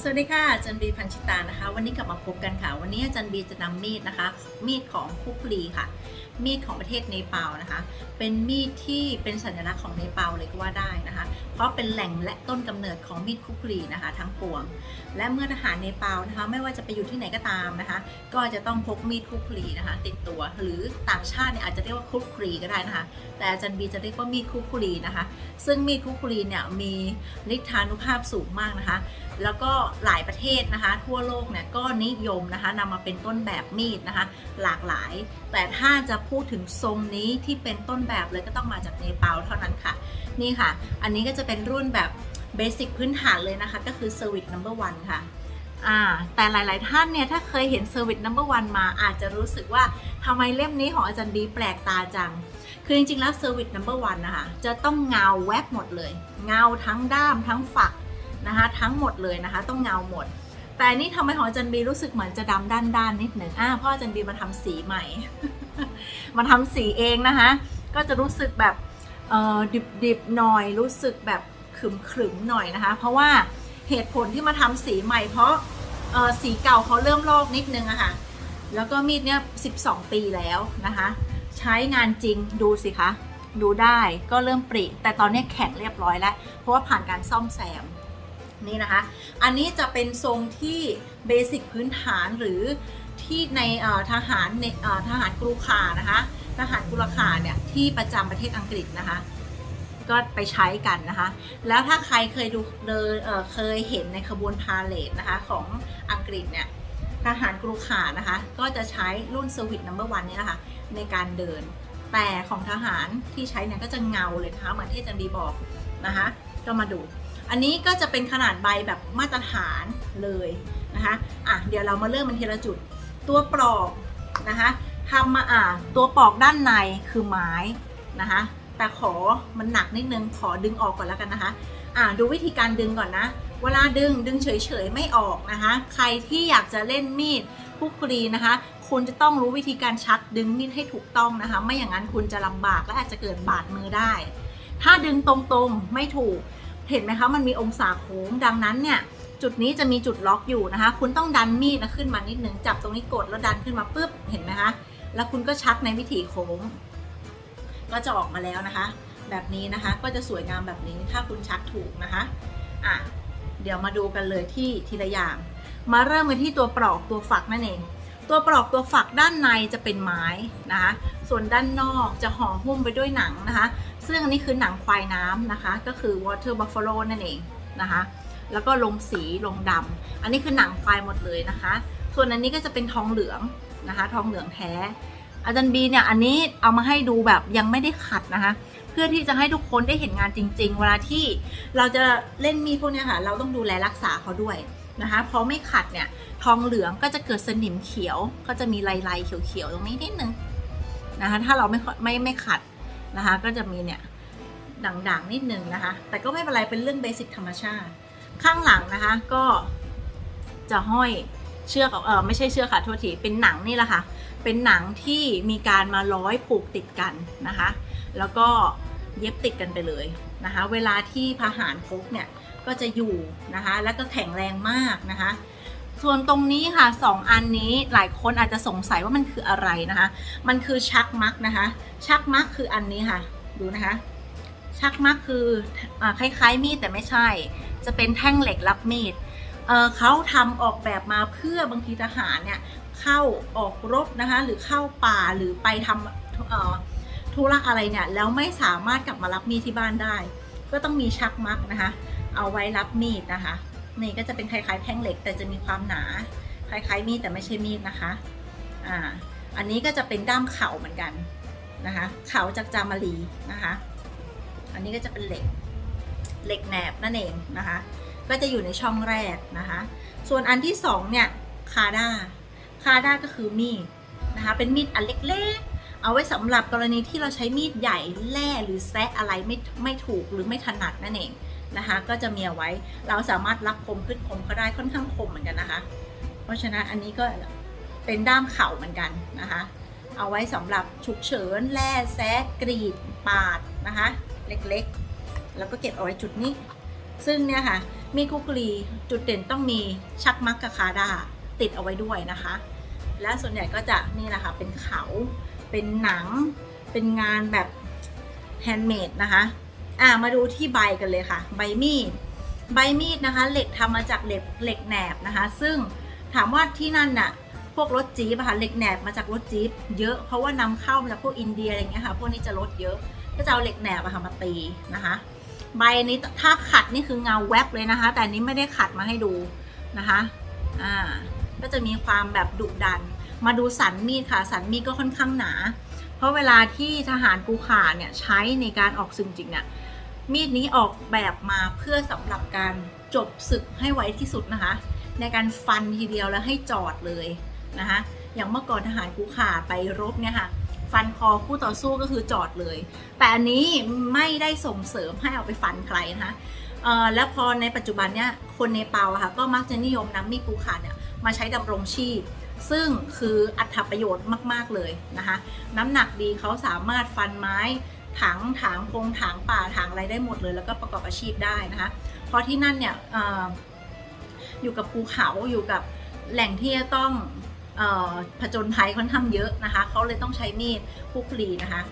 สวัสดีค่ะอาจันบีพันชิตานะคะ วันนี้กลับมาพบกันค่ะ วันนี้อาจารย์บีจะนำมีดนะคะ มีดของคุกรีค่ะ มีดของประเทศเนปาลนะคะ เป็นมีดที่เป็นสัญลักษณ์ของเนปาลเลยก็ว่าได้นะคะ เพราะเป็นแหล่งและต้นกำเนิดของมีดคุกรีนะคะ ทั้งปวง และเมื่อทหารเนปาลนะคะ ไม่ว่าจะไปอยู่ที่ไหนก็ตามนะคะ ก็จะต้องพกมีดคุกรีนะคะ ติดตัว หรือต่างชาติเนี่ยอาจจะเรียกว่าคุกรีก็ได้นะคะ แต่อาจารย์บีจะเรียกว่ามีดคุกรีนะคะ ซึ่งมีดคุกรีเนี่ยมีฤทธานุภาพสูงมากนะคะ แล้วก็หลายประเทศนะคะ ทั่วโลกเนี่ยก็นิยมนะคะนำมาเป็นต้นแบบมีดนะคะ หลากหลาย แต่ถ้าจะพูดถึงทรงนี้ที่เป็นต้นแบบเลยก็ต้องมาจากเนปาลเท่านั้นค่ะ นี่ค่ะ อันนี้ก็จะเป็นรุ่นแบบเบสิกพื้นฐานเลยนะคะ ก็คือ Service Number One ค่ะอ่าแต่หลาย ๆ ท่านเนี่ยถ้าเคยเห็น Service Number One มาอาจจะรู้สึกว่าทำไมเล่มนี้ของอาจารย์บีแปลกตาจัง คือจริง ๆ แล้ว Service Number One นะคะจะต้องเงาแวบหมดเลย เงาทั้งด้ามทั้งฝัก นะคะ ทั้งหมดเลยนะคะ ต้องเงาหมด แต่นี่ทำไมของอจันบีรู้สึกเหมือนจะดำด้านด้านๆนิดหนึ่งอ่าเพราะอจันบีมาทำสีใหม่ มาทำสีเองนะคะ ก็จะรู้สึกแบบดิบๆหน่อยรู้สึกแบบขรึมๆหน่อยนะคะ เพราะว่าเหตุผลที่มาทำสีใหม่ เพราะสีเก่าเขาเริ่มลอกนิดนึงอะค่ะแล้วก็มีดเนี้ย12 ปีแล้วนะคะ ใช้งานจริงดูสิคะ ดูได้ก็เริ่มปริ แต่ตอนนี้แข็งเรียบร้อยแล้ว เพราะว่าผ่านการซ่อมแซม นี่นะคะ อันนี้จะเป็นทรงที่เบสิกพื้นฐานหรือที่ในทหารในทหารกรูขานะคะทหารกรุขาเนี่ยที่ประจำประเทศอังกฤษนะคะก็ไปใช้กันนะคะ แล้วถ้าใครเคยดูเดินเคยเห็นในขบวนพาเลทนะคะของอังกฤษเนี่ยทหารกรูขานะคะ ก็จะใช้รุ่นสวิตนัมเบอร์วันนี่ยนะคะในการเดิน แต่ของทหารที่ใช้เนี่ยก็จะเงาเลยนะคะเหมือนที่อาจันดีบอกนะคะ ก็มาดู อันนี้ก็จะเป็นขนาดใบแบบมาตรฐานเลยนะคะอะเดี๋ยวเรามาเริ่มมันทีละจุด ตัวปลอกนะคะทำมาอะตัวปลอกด้านในคือไม้นะคะแต่ขอมันหนักนิดนึงขอดึงออกก่อนแล้วกันนะคะอะดูวิธีการดึงก่อนนะ เวลาดึงดึงเฉยๆไม่ออกนะคะ ใครที่อยากจะเล่นมีดพุกครีนะคะ คุณจะต้องรู้วิธีการชักดึงมีดให้ถูกต้องนะคะ ไม่อย่างนั้นคุณจะลำบากและอาจจะเกิดบาดมือได้ ถ้าดึงตรงๆไม่ถูก เห็นไหมคะมันมีองศาโค้งดังนั้นเนี่ยจุดนี้จะมีจุดล็อกอยู่นะคะ คุณต้องดันมีดนะขึ้นมานิดนึงจับตรงนี้กดแล้วดันขึ้นมาปุ๊บเห็นไหมคะแล้วคุณก็ชักในวิถีโค้ง ก็จะออกมาแล้วนะคะ แบบนี้นะคะก็จะสวยงามแบบนี้ถ้าคุณชักถูกนะคะอะเดี๋ยวมาดูกันเลยที่ทีละอย่าง มาเริ่มกันที่ตัวปลอกตัวฝักนั่นเอง ตัวปลอกตัวฝักด้านในจะเป็นไม้นะคะ ส่วนด้านนอกจะห่อหุ้มไปด้วยหนังนะคะ ซึ่งอันนี้คือหนังควายน้ำนะคะ ก็คือ water buffalo นั่นเองนะคะ แล้วก็ลงสีลงดำ อันนี้คือหนังควายหมดเลยนะคะ ส่วนอันนี้ก็จะเป็นทองเหลืองนะคะ ทองเหลืองแท้ อาจารย์บีเนี่ยอันนี้เอามาให้ดูแบบยังไม่ได้ขัดนะคะ เพื่อที่จะให้ทุกคนได้เห็นงานจริง ๆ เวลาที่เราจะเล่นมีพวกนี้ค่ะ เราต้องดูแลรักษาเขาด้วย นะคะเพราะไม่ขัดเนี่ยทองเหลืองก็จะเกิดสนิมเขียว ก็จะมีลายๆเขียวๆตรงนี้นิดนึงนะคะถ้าเราไม่ไม่ไม่ขัดนะคะก็จะมีเนี่ยด่างๆนิดนึงนะคะ แต่ก็ไม่เป็นไรเป็นเรื่องเบสิกธรรมชาติ ข้างหลังนะคะก็จะห้อยเชือกเออไม่ใช่เชือกค่ะโทษทีเป็นหนังนี่แหละค่ะเป็นหนังที่มีการมาร้อยผูกติดกันนะคะ แล้วก็ เย็บติดกันไปเลยนะคะ เวลาที่พหารพกเนี่ยก็จะอยู่นะคะ แล้วก็แข็งแรงมากนะคะ ส่วนตรงนี้ค่ะสองอันนี้หลายคนอาจจะสงสัยว่ามันคืออะไรนะคะ มันคือชักมักนะคะ ชักมักคืออันนี้ค่ะ ดูนะคะ ชักมักคืออคล้ายๆมีดแต่ไม่ใช่ จะเป็นแท่งเหล็กรับมีดเเขาทำออกแบบมาเพื่อบางทีทหารเนี่ยเข้าออกรบนะคะ หรือเข้าป่าหรือไปทำ ธุระอะไรเนี่ยแล้วไม่สามารถกลับมารับมีดที่บ้านได้ ก็ต้องมีชักมักนะคะ เอาไว้รับมีดนะคะ นี่ก็จะเป็นคล้ายๆแท่งเหล็กแต่จะมีความหนา คล้ายๆมีดแต่ไม่ใช่มีดนะคะอ่าอันนี้ก็จะเป็นด้ามเข่าเหมือนกันนะคะเข่าจากจามารีนะคะ อันนี้ก็จะเป็นเหล็กเหล็กแหนบนั่นเองนะคะ ก็จะอยู่ในช่องแรกนะคะ ส่วนอันที่สองเนี่ยคาด้าคาด้าก็คือมีดนะคะเป็นมีดอันเล็กๆ เอาไว้สำหรับกรณีที่เราใช้มีดใหญ่แล่หรือแซะอะไรไม่ไม่ถูกหรือไม่ถนัดนั่นเองนะคะ ก็จะมีเอาไว้เราสามารถรับคมขึ้นคมก็ได้ค่อนข้างคมเหมือนกันนะคะ เพราะฉะนั้นอันนี้ก็เป็นด้ามเข่าเหมือนกันนะคะ เอาไว้สำหรับฉุกเฉินแล่แซะกรีดปาดนะคะ เล็กๆ แล้วก็เก็บเอาไว้จุดนี้ ซึ่งเนี่ยค่ะมีดคุกรีจุดเด่นต้องมีชักมักกับคาดาติดเอาไว้ด้วยนะคะ และส่วนใหญ่ก็จะนี่แหละค่ะเป็นเขา เป็นหนัง เป็นงานแบบแฮนด์เมดนะคะ อ่ามาดูที่ใบกันเลยค่ะ ใบมีด ใบมีดนะคะ เหล็กทำมาจากเหล็กเหล็กแหนบนะคะ ซึ่งถามว่าที่นั่นน่ะ พวกรถจี๊ปค่ะ เหล็กแหนบมาจากรถจี๊ปเยอะ เพราะว่านำเข้ามาจากพวกอินเดียอะไรเงี้ยค่ะ พวกนี้จะลดเยอะ ก็จะเอาเหล็กแหนบอะค่ะมาตีนะคะ ใบนี้ถ้าขัดนี่คือเงาแวบเลยนะคะ แต่นนี้ไม่ได้ขัดมาให้ดูนะคะ อ่า ก็จะมีความแบบดุดัน มาดูสันมีดค่ะ สันมีดก็ค่อนข้างหนา เพราะเวลาที่ทหารกูขาเนี่ยใช้ในการออกศึกจริงเนี่ยมีดนี้ออกแบบมาเพื่อสำหรับการจบศึกให้ไวที่สุดนะคะ ในการฟันทีเดียวแล้วให้จอดเลยนะคะอย่างเมื่อก่อนทหารกูขาไปรบเนี่ยค่ะฟันคอคู่ต่อสู้ก็คือจอดเลย แต่อันนี้ไม่ได้ส่งเสริมให้เอาไปฟันใครนะคะแล้วพอในปัจจุบันเนี่ยคนเนปาลค่ะก็มักจะนิยมนำมีดกูขาเนี่ยมาใช้ดำรงชีพ ซึ่งคืออัตประโยชน์มาก ๆ เลยนะคะ น้ำหนักดีเขาสามารถฟันไม้ถังถางพงถางป่าถางอะไรได้หมดเลย แล้วก็ประกอบอาชีพได้นะคะ เพราะที่นั่นเนี่ยออยู่กับภูเขาอยู่กับแหล่งที่จะต้องออผจญภัยค่อนข้างเยอะนะคะเขาเลยต้องใช้มีดคุกลีนะคะ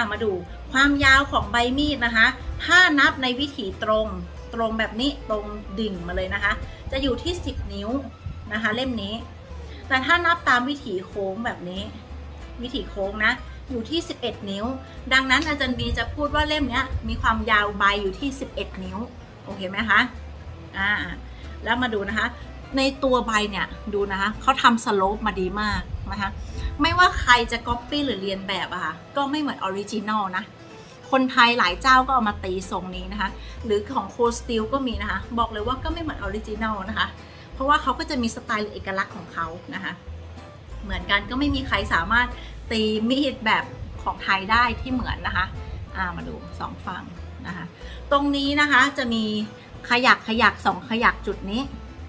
ะมาดูความยาวของใบมีดนะคะ ถ้านับในวิถีตรงตรงแบบนี้ตรงดิ่งมาเลยนะคะ จะอยู่ที่ 10 นิ้วนะคะ เล่มนี้ แต่ถ้านับตามวิถีโค้งแบบนี้ วิถีโค้งนะ อยู่ที่ 11 นิ้ว ดังนั้นอาจารย์บีจะพูดว่าเล่มนี้มีความยาวใบอยู่ที่ 11 นิ้ว โอเคไหมคะ อ่า แล้วมาดูนะคะ ในตัวใบเนี่ยดูนะคะเขาทำสโลปมาดีมากนะคะ ไม่ว่าใครจะก๊อปปี้หรือเรียนแบบอะค่ะ ก็ไม่เหมือนออริจินอลนะคนไทยหลายเจ้าก็เอามาตีทรงนี้นะคะ หรือของโคสติลก็มีนะคะ บอกเลยว่าก็ไม่เหมือนออริจินอลนะคะ ราะว่าเขาก็จะมีสไตล์หรือเอกลักษณ์ของเขานะคะเหมือนกันก็ไม่มีใครสามารถตีมีดแบบของไทยได้ที่เหมือนนะคะอ่ามาดูสองฝั่งนะคะตรงนี้นะคะจะมีขยักขยักสองขยักจุดนี้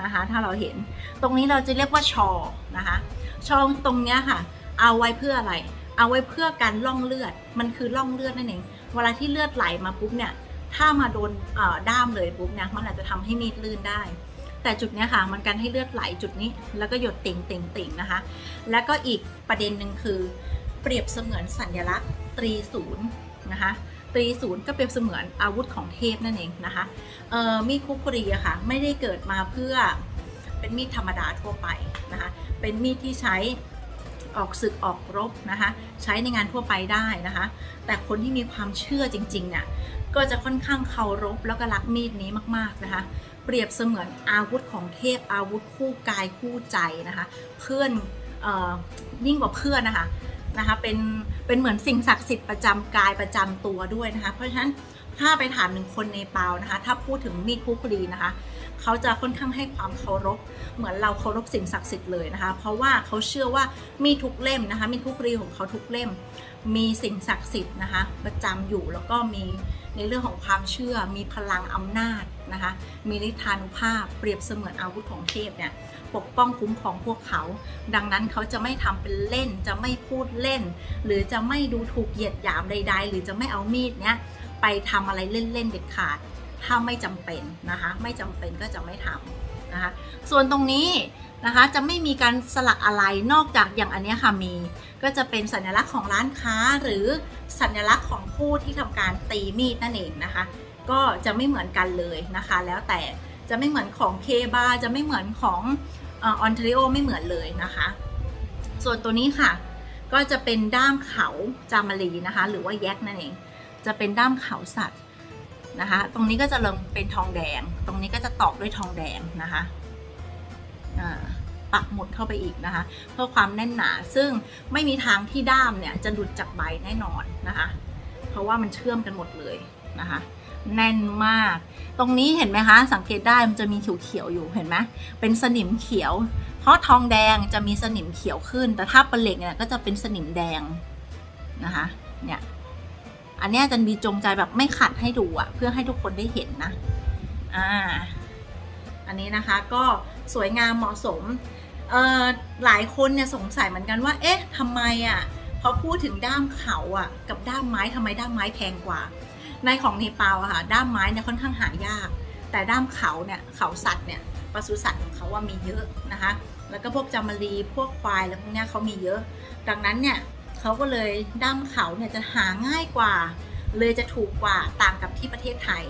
นะคะถ้าเราเห็นตรงนี้เราจะเรียกว่าชอนะคะชอตรงเนี้ยค่ะ เอาไว้เพื่ออะไร เอาไว้เพื่อการล่องเลือดมันคือล่องเลือดนั่นเองเวลาที่เลือดไหลมาปุ๊บเนี่ยถ้ามาโดนด้ามเลยปุ๊บเนี่ยมันอาจจะทำให้มีดลื่นได้ แต่จุดนี้ค่ะมันกันให้เลือดไหลจุดนี้ แล้วก็หยดติ่งติ่งติ่งนะคะ แล้วก็อีกประเด็นหนึ่งคือ เปรียบเสมือนสัญลักษณ์ตรีศูนย์นะคะตรีศูนย์ก็เปรียบเสมือนอาวุธของเทพนั่นเองนะคะมีดคุกรีอะค่ะไม่ได้เกิดมาเพื่อเป็นมีดธรรมดาทั่วไปนะคะเป็นมีดที่ใช้ออกศึกออกรบนะคะใช้ในงานทั่วไปได้นะคะ แต่คนที่มีความเชื่อจริงๆเนี่ยก็จะค่อนข้างเคารพแล้วก็รักมีดนี้มากๆนะคะ เปรียบเสมือนอาวุธของเทพอาวุธคู่กายคู่ใจนะคะ เพื่อนออยิ่งกว่าเพื่อนนะคะนะคะเป็นเป็นเหมือนสิ่งศักดิ์สิทธิ์ประจำกายประจำตัวด้วยนะคะ เพราะฉะนั้นถ้าไปถามหนึ่งคนในเปานะคะ ถ้าพูดถึงมีดคุกรีนะคะ เขาจะค่อนข้างให้ความเคารพ เหมือนเราเคารพสิ่งศักดิ์สิทธิ์เลยนะคะ เพราะว่าเขาเชื่อว่ามีทุกเล่มนะคะ มีดคุกรีของเขาทุกเล่ม มีสิ่งศักดิ์สิทธิ์นะคะ ประจำอยู่แล้วก็มี ในเรื่องของความเชื่อมีพลังอำนาจนะคะมีฤทธานุภาพเปรียบเสมือนอาวุธของเทพเนี่ยปกป้องคุ้มครองพวกเขา ดังนั้นเขาจะไม่ทำเป็นเล่น จะไม่พูดเล่น หรือจะไม่ดูถูกเหยียดหยามใด ๆ หรือจะไม่เอามีดเนี้ยไปทำอะไรเล่นๆเด็ดขาด ถ้าไม่จำเป็นนะคะไม่จำเป็นก็จะไม่ทำนะคะส่วนตรงนี้ นะคะ จะไม่มีการสลักอะไรนอกจากอย่างอันนี้ค่ะมี ก็จะเป็นสัญลักษณ์ของร้านค้าหรือสัญลักษณ์ของผู้ที่ทำการตีมีดนั่นเองนะคะ ก็จะไม่เหมือนกันเลยนะคะ แล้วแต่จะไม่เหมือนของเคบาจะไม่เหมือนของออนเทริโอไม่เหมือนเลยนะคะ ส่วนตัวนี้ค่ะ ก็จะเป็นด้ามเขาจามารีนะคะ หรือว่าแยกนั่นเอง จะเป็นด้ามเขาสัตว์นะคะ ตรงนี้ก็จะลงเป็นทองแดง ตรงนี้ก็จะตอกด้วยทองแดงนะคะ อ่า ปักหมุดเข้าไปอีกนะคะ เพื่อความแน่นหนา ซึ่งไม่มีทางที่ด้ามเนี่ยจะหลุดจากใบแน่นอนนะคะ เพราะว่ามันเชื่อมกันหมดเลยนะคะแน่นมาก ตรงนี้เห็นไหมคะ สังเกตได้มันจะมีเขียวๆอยู่เห็นไหมเป็นสนิมเขียว เพราะทองแดงจะมีสนิมเขียวขึ้น แต่ถ้าเป็นเหล็กเนี่ยก็จะเป็นสนิมแดงนะคะ เนี่ย อันนี้อาจันบีจงใจแบบไม่ขัดให้ดูอะเพื่อให้ทุกคนได้เห็นนะ อ่า อันนี้นะคะก็สวยงามเหมาะสม หลายคนเนี่ยสงสัยเหมือนกันว่า เอ๊ะทำไมอะพอพูดถึงด้ามเขาอะกับด้ามไม้ทำไมด้ามไม้แพงกว่า ในของเนปาลอะค่ะ ด้ามไม้เนี่ยค่อนข้างหายาก แต่ด้ามเขาเนี่ยเขาสัตว์เนี่ยปศุสัตว์ของเขาว่ามีเยอะนะคะ แล้วก็พวกจามารีพวกควายแล้วพวกเนี้ยเขามีเยอะ ดังนั้นเนี่ยเขาก็เลยด้ามเขาเนี่ยจะหาง่ายกว่า เลยจะถูกกว่าต่างกับที่ประเทศไทย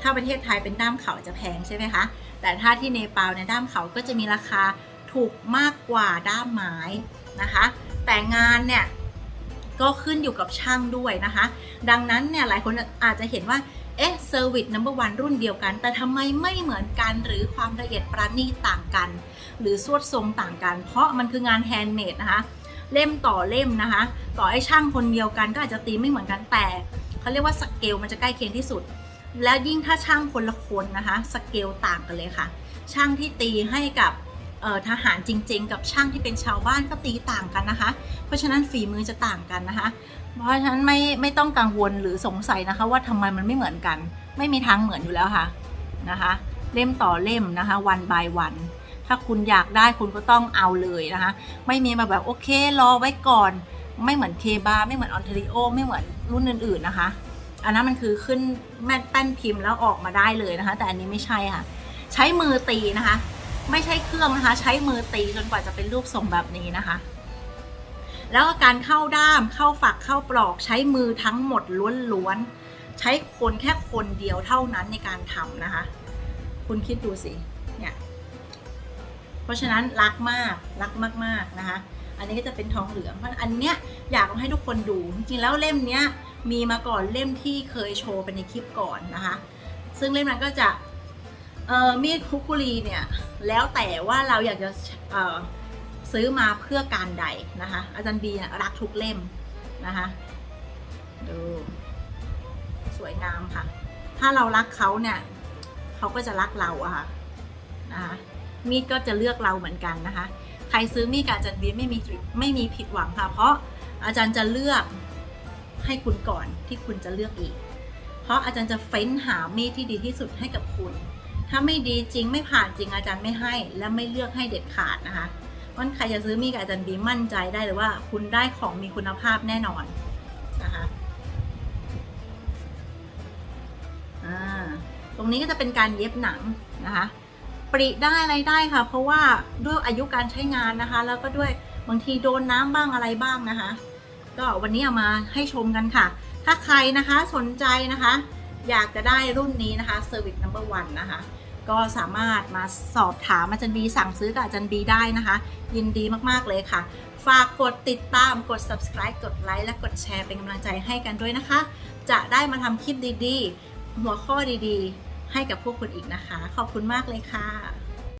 ถ้าประเทศไทยเป็นด้ามเขาจะแพงใช่ไหมคะ แต่ถ้าที่เนปาลเนี่ยด้ามเขาก็จะมีราคา ถูกมากกว่าด้ามไม้นะคะ แต่งานเนี่ยก็ขึ้นอยู่กับช่างด้วยนะคะ ดังนั้นเนี่ยหลายคนอาจจะเห็นว่าเอ๊ะเซอร์วิสนัมเบอร์วันรุ่นเดียวกัน แต่ทำไมไม่เหมือนกันหรือความละเอียดประณีตต่างกัน หรือสวดทรงต่างกัน เพราะมันคืองานแฮนด์เมดนะคะ เล่มต่อเล่มนะคะ ต่อให้ช่างคนเดียวกันก็อาจจะตีไม่เหมือนกันแต่เขาเรียกว่าสเกลมันจะใกล้เคียงที่สุด แล้วยิ่งถ้าช่างคนละคนนะคะสเกลต่างกันเลยค่ะ ช่างที่ตีให้กับ ทหารจริง ๆ กับช่างที่เป็นชาวบ้านก็ตีต่างกันนะคะ เพราะฉะนั้นฝีมือจะต่างกันนะคะ เพราะฉะนั้นไม่ไม่ต้องกังวลหรือสงสัยนะคะ ว่าทำไมมันไม่เหมือนกัน ไม่มีทางเหมือนอยู่แล้วค่ะนะคะ เล่มต่อเล่มนะคะ วัน by วัน ถ้าคุณอยากได้คุณก็ต้องเอาเลยนะคะ ไม่มีมาแบบโอเครอไว้ก่อน ไม่เหมือนเคบาไม่เหมือนออนเทริโอไม่เหมือนรุ่นอื่น ๆนะคะอันนั้นมันคือขึ้นแม่แป้นพิมพ์แล้วออกมาได้เลยนะคะ แต่อันนี้ไม่ใช่ค่ะ ใช้มือตีนะคะ ไม่ใช่เครื่องนะคะ ใช้มือตีจนกว่าจะเป็นรูปทรงแบบนี้นะคะ แล้วก็การเข้าด้ามเข้าฝักเข้าปลอกใช้มือทั้งหมดล้วนๆใช้คนแค่คนเดียวเท่านั้นในการทำนะคะ คุณคิดดูสิเนี่ยเพราะฉะนั้นรักมากรักมากๆนะคะ อันนี้ก็จะเป็นทองเหลืองเพราะอันเนี้ยอยากให้ทุกคนดูจริงๆแล้วเล่มเนี้ยมีมาก่อนเล่มที่เคยโชว์ไปในคลิปก่อนนะคะ ซึ่งเล่มนั้นก็จะ เออมีดคุกคุรีเนี่ยแล้วแต่ว่าเราอยากจะเออซื้อมาเพื่อการใดนะคะ อาจารย์บีเนี่ยรักทุกเล่มนะคะดูสวยงามค่ะ ถ้าเรารักเขาเนี่ยเขาก็จะรักเราอะค่ะนะคะมีดก็จะเลือกเราเหมือนกันนะคะ ใครซื้อมีดกับอาจารย์บีไม่มีไม่มีผิดหวังค่ะ เพราะอาจารย์จะเลือกให้คุณก่อนที่คุณจะเลือกอีก เพราะอาจารย์จะเฟ้นหามีดที่ดีที่สุดให้กับคุณ ถ้าไม่ดีจริงไม่ผ่านจริงอาจารย์ไม่ให้ และไม่เลือกให้เด็ดขาดนะคะเพราะฉะนั้นใครจะซื้อมีดกับอาจารย์บีมั่นใจได้เลยว่า คุณได้ของมีคุณภาพแน่นอนนะคะอ่าตรงนี้ก็จะเป็นการเย็บหนังนะคะปริได้อะไรได้ค่ะ เพราะว่าด้วยอายุการใช้งานนะคะ แล้วก็ด้วยบางทีโดนน้ำบ้างอะไรบ้างนะคะ ก็วันนี้เอามาให้ชมกันค่ะ ถ้าใครนะคะสนใจนะคะ อยากจะได้รุ่นนี้นะคะ Service Number One นะคะ ก็สามารถมาสอบถามอาจารย์บีสั่งซื้อกับอาจารย์บีได้นะคะ ยินดีมากๆเลยค่ะ ฝากกดติดตามกด subscribe กดไลค์และกดแชร์เป็นกำลังใจให้กันด้วยนะคะ จะได้มาทำคลิปดีๆ หัวข้อดีๆ ให้กับพวกคุณอีกนะคะ ขอบคุณมากเลยค่ะ